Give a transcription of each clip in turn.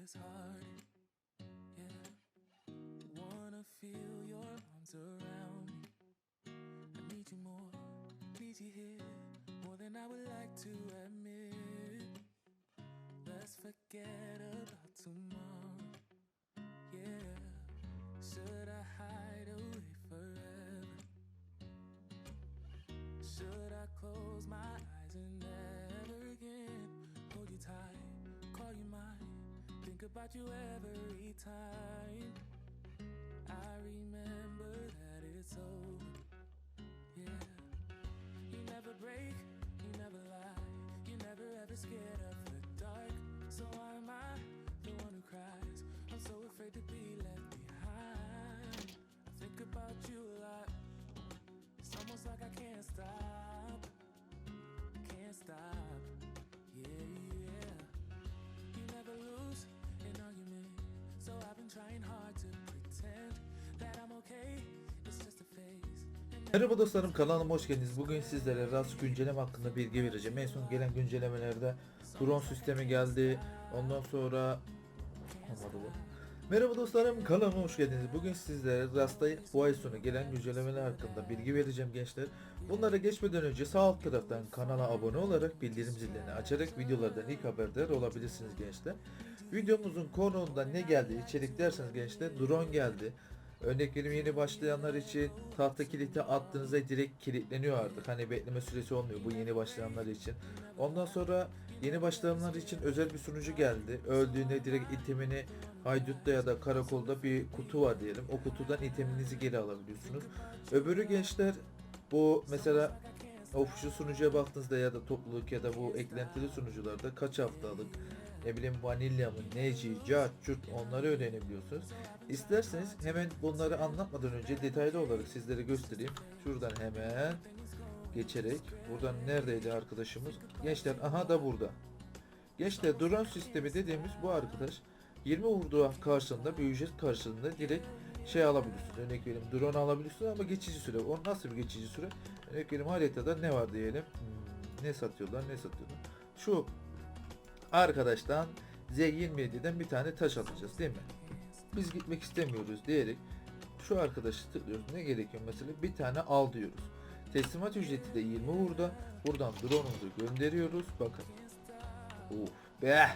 this hard. Yeah. Wanna feel your arms around me. I need you more, need you here, more than I would like to admit. Let's forget about tomorrow. Yeah. Should I hide away forever? Should I close my think about you every time? I remember that it's over. Yeah. You never break, you never lie, you never ever scared of the dark. So why am I the one who cries? I'm so afraid to be left Merhaba dostlarım kanalıma hoş geldiniz. Bugün sizlere RAS güncelleme hakkında bilgi vereceğim. En son gelen güncellemelerde drone sistemi geldi. Ondan sonra olmadı bu. Merhaba dostlarım kanalıma hoş geldiniz. Bugün sizlere RAS'ta bu ay sonu gelen güncellemeler hakkında bilgi vereceğim gençler. Bunlara geçmeden önce sağ alt taraftan kanala abone olarak bildirim zillerini açarak videolardan ilk haberdar olabilirsiniz gençler. Videomuzun konuğunda ne geldi içerik derseniz gençler drone geldi. Örnek vereyim yeni başlayanlar için tahta kilidi attığınızda direkt kilitleniyor artık. Hani bekleme süresi olmuyor bu yeni başlayanlar için. Ondan sonra yeni başlayanlar için özel bir sunucu geldi. Öldüğünde direkt itemini haydutta ya da karakolda bir kutu var diyelim. O kutudan iteminizi geri alabiliyorsunuz. Öbürü gençler bu mesela of şu sunucuya baktığınızda ya da topluluk ya da bu eklentili sunucularda kaç haftalık ne bileyim vanilya mı, neci, cart, curt onları öğrenebiliyorsunuz. İsterseniz hemen bunları anlatmadan önce detaylı olarak sizlere göstereyim. Şuradan hemen geçerek buradan neredeydi arkadaşımız? Gençler aha da burada. Gençler drone sistemi dediğimiz bu arkadaş 20 vurduğu karşılığında bir ücret karşılığında direkt şey alabiliyorsunuz. Örnek vereyim drone alabiliyorsunuz ama geçici süre. O nasıl bir geçici süre? Örnek vereyim haritada ne var diyelim. Hmm, ne satıyorlar ne satıyorlar. Şu arkadaştan Z27'den bir tane taş alacağız değil mi? Biz gitmek istemiyoruz diyerek şu arkadaşı tıklıyoruz. Ne gerekiyor mesela? Bir tane al diyoruz. Teslimat ücreti de 20 burada. Buradan drone'umuzu gönderiyoruz. Bakın. Uf be.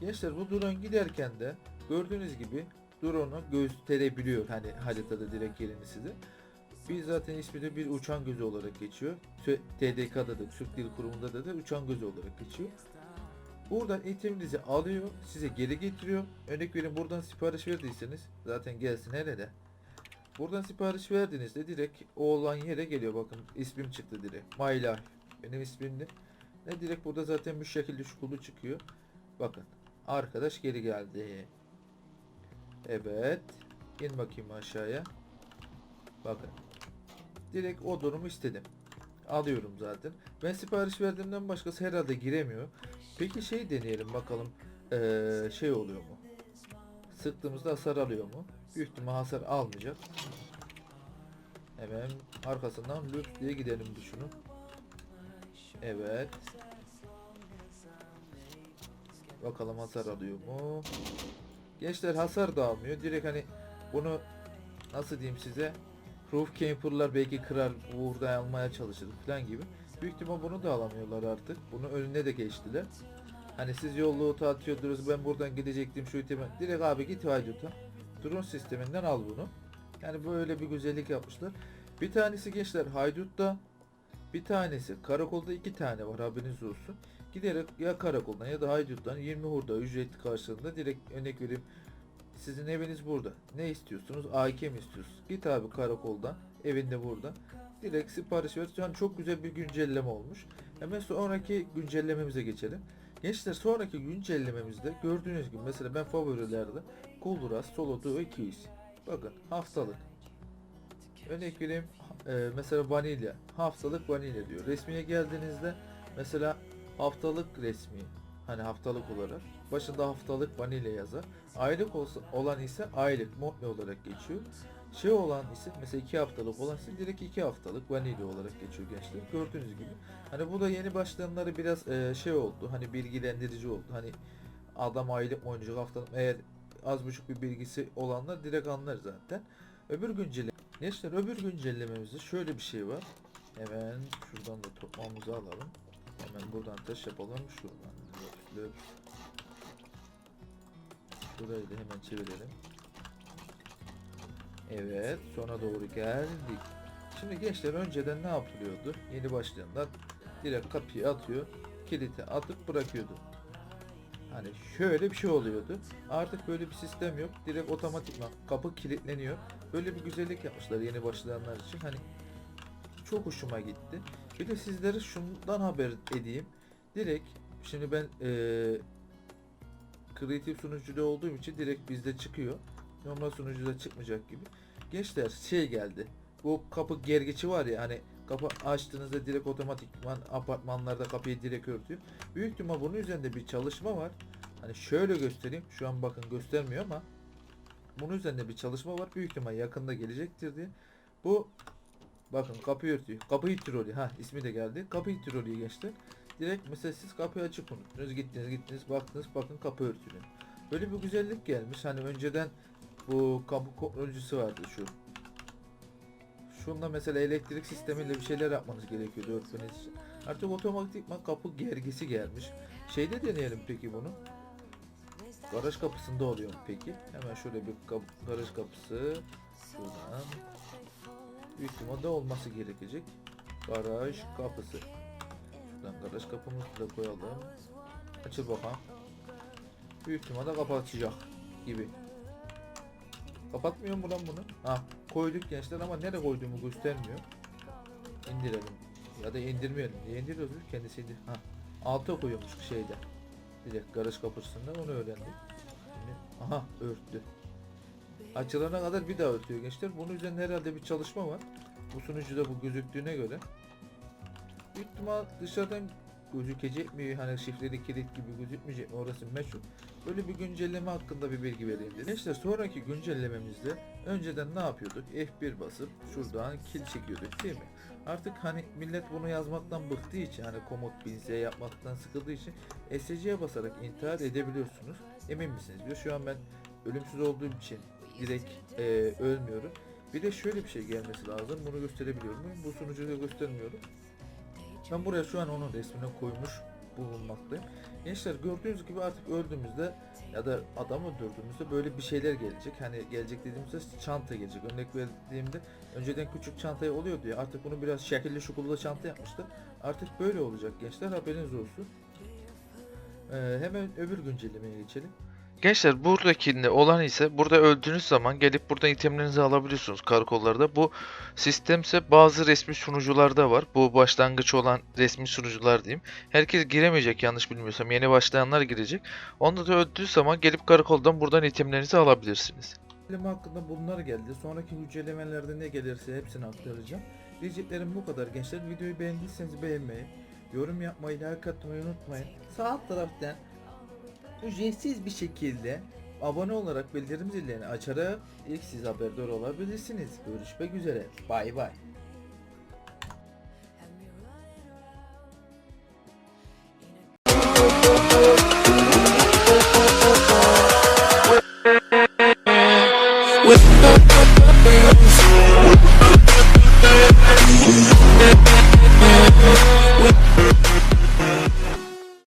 Gençler bu drone giderken de gördüğünüz gibi drone'u gösterebiliyor. Hani haritada direkt yerini size. Bir zaten ismi de bir uçan gözü olarak geçiyor. TDK'da da Türk Dil Kurumu'nda da, da uçan gözü olarak geçiyor. Buradan iteminizi alıyor, size geri getiriyor. Örnek verin buradan sipariş verdiyseniz zaten gelsin hele de. Buradan sipariş verdiğinizde direkt o olan yere geliyor. Bakın ismim çıktı direkt. My. Benim ismimdi. Ne direkt burada zaten bu şekilde şu kulu çıkıyor. Bakın. Arkadaş geri geldi. Evet. İn bakayım aşağıya. Bakın. Direkt o durumu istedim. Alıyorum zaten. Ben sipariş verdiğimden başkası herhalde giremiyor. Peki şey deneyelim bakalım. Ee, şey oluyor mu? Sıktığımızda hasar alıyor mu? Büyük ihtimal hasar almayacak. Hemen arkasından lüp diye gidelim düşünün. Evet. Bakalım hasar alıyor mu? Gençler hasar da almıyor. Direkt hani bunu nasıl diyeyim size? Roof camper'lar belki kırar, burada almaya çalışır falan gibi. Büyük ihtimal bunu da alamıyorlar artık. Bunu önüne de geçtiler. Hani siz yolluğu atıyordunuz ben buradan gidecektim şu iteme. Direkt abi git Haydut'a. Drone sisteminden al bunu. Yani böyle bir güzellik yapmışlar. Bir tanesi gençler Haydut'ta. Bir tanesi karakolda iki tane var haberiniz olsun. Giderek ya karakoldan ya da Haydut'tan 20 hurda ücretli karşılığında direkt örnek vereyim. Sizin eviniz burada. Ne istiyorsunuz? AK mi istiyorsunuz? Git abi karakoldan. Evinde burada. Direkt sipariş ver. Yani çok güzel bir güncelleme olmuş. Hemen sonraki güncellememize geçelim. Gençler sonraki güncellememizde gördüğünüz gibi mesela ben favorilerde Kulduras Solo Duo 200. Bakın haftalık. Örnek vereyim e, mesela vanilya. Haftalık vanilya diyor. Resmiye geldiğinizde mesela haftalık resmi. Hani haftalık olarak. Başında haftalık vanilya yazar. Aylık olsa, olan ise aylık monthly olarak geçiyor. Şey olan ise mesela 2 haftalık olan ise direkt 2 haftalık vanilya olarak geçiyor gençler. Gördüğünüz gibi. Hani bu da yeni başlayanları biraz e, şey oldu. Hani bilgilendirici oldu. Hani adam aylık oynayacak haftalık eğer az buçuk bir bilgisi olanlar direkt anlar zaten. Öbür güncelleme Gençler öbür güncellememizde şöyle bir şey var. Hemen şuradan da toplamamızı alalım. Hemen buradan taş yapalım. Şuradan löp löp. Şurayı da hemen çevirelim. Evet, sona doğru geldik. Şimdi gençler önceden ne yapılıyordu? Yeni başlayanlar direkt kapıyı atıyor, kilidi atıp bırakıyordu. Hani şöyle bir şey oluyordu. Artık böyle bir sistem yok. Direkt otomatikman kapı kilitleniyor. Böyle bir güzellik yapmışlar yeni başlayanlar için. Hani çok hoşuma gitti. Bir de sizlere şundan haber edeyim. Direkt şimdi ben eee kreatif sunucuda olduğum için direkt bizde çıkıyor. Normal sunucuda çıkmayacak gibi. Gençler şey geldi. Bu kapı gergeci var ya hani kapı açtığınızda direkt otomatikman apartmanlarda kapıyı direkt örtüyor. Büyük ihtimal bunun üzerinde bir çalışma var. Hani şöyle göstereyim. Şu an bakın göstermiyor ama bunun üzerinde bir çalışma var. Büyük ihtimal yakında gelecektir diye. Bu bakın kapı örtüyor. Kapı trolü. Ha ismi de geldi. Kapı trolü geçti. Direkt mesela siz kapıyı açık unuttunuz. Gittiniz gittiniz baktınız bakın kapı örtülü. Böyle bir güzellik gelmiş. Hani önceden bu kapı kontrolcüsü vardı şu. Şunda mesela elektrik sistemiyle bir şeyler yapmanız gerekiyordu örtmeniz için. Artık otomatikman kapı gergisi gelmiş. Şeyde deneyelim peki bunu. Garaj kapısında oluyor peki? Hemen şöyle bir kap garaj kapısı. Şuradan. Büyük ihtimalle olması gerekecek. Garaj kapısı. Şuradan garaj kapımızı da koyalım. Açıl bakalım. Büyük ihtimalle kapatacak gibi. Kapatmıyor mu lan bunu? Ha koyduk gençler ama nereye koyduğumu göstermiyor. İndirelim. Ya da indirmeyelim. Niye indiriyoruz biz? Kendisi indir. Ha. Alta koyuyormuş şeyde. Direkt garaj kapısında onu öğrendik. Şimdi, aha örttü. Açılana kadar bir daha örtüyor gençler. Bunun üzerinde herhalde bir çalışma var. Bu sunucuda bu gözüktüğüne göre. Büyük ihtimal dışarıdan gözükecek mi? Hani şifreli kilit gibi gözükmeyecek mi? Orası meşhur. Böyle bir güncelleme hakkında bir bilgi vereyim dedim. İşte sonraki güncellememizde önceden ne yapıyorduk? F1 basıp şuradan kill çekiyorduk değil mi? Artık hani millet bunu yazmaktan bıktığı için hani komut binse yapmaktan sıkıldığı için SC'ye basarak intihar edebiliyorsunuz. Emin misiniz diyor. Şu an ben ölümsüz olduğum için direkt e, ölmüyorum. Bir de şöyle bir şey gelmesi lazım. Bunu gösterebiliyorum. Bu sunucuda göstermiyorum. Ben buraya şu an onun resmini koymuş bulunmaktayım. Gençler gördüğünüz gibi artık öldüğümüzde ya da adamı öldürdüğümüzde böyle bir şeyler gelecek. Hani gelecek dediğimizde çanta gelecek. Örnek verdiğimde önceden küçük çantaya oluyordu ya artık bunu biraz şekilli şukullu çanta yapmıştı. Artık böyle olacak gençler haberiniz olsun. Ee, hemen öbür güncellemeye geçelim. Gençler buradakinde olan ise burada öldüğünüz zaman gelip buradan itemlerinizi alabiliyorsunuz karakollarda. Bu sistemse bazı resmi sunucularda var. Bu başlangıç olan resmi sunucular diyeyim. Herkes giremeyecek yanlış bilmiyorsam. Yeni başlayanlar girecek. Onda da öldüğü zaman gelip karakoldan buradan itemlerinizi alabilirsiniz. Güncelleme hakkında bunlar geldi. Sonraki güncellemelerde ne gelirse hepsini aktaracağım. Diyeceklerim bu kadar gençler. Videoyu beğendiyseniz beğenmeyi, yorum yapmayı, like atmayı unutmayın. Sağ alt taraftan ücretsiz bir şekilde abone olarak bildirim zillerini açarak ilk siz haberdar olabilirsiniz. Görüşmek üzere. Bay bay.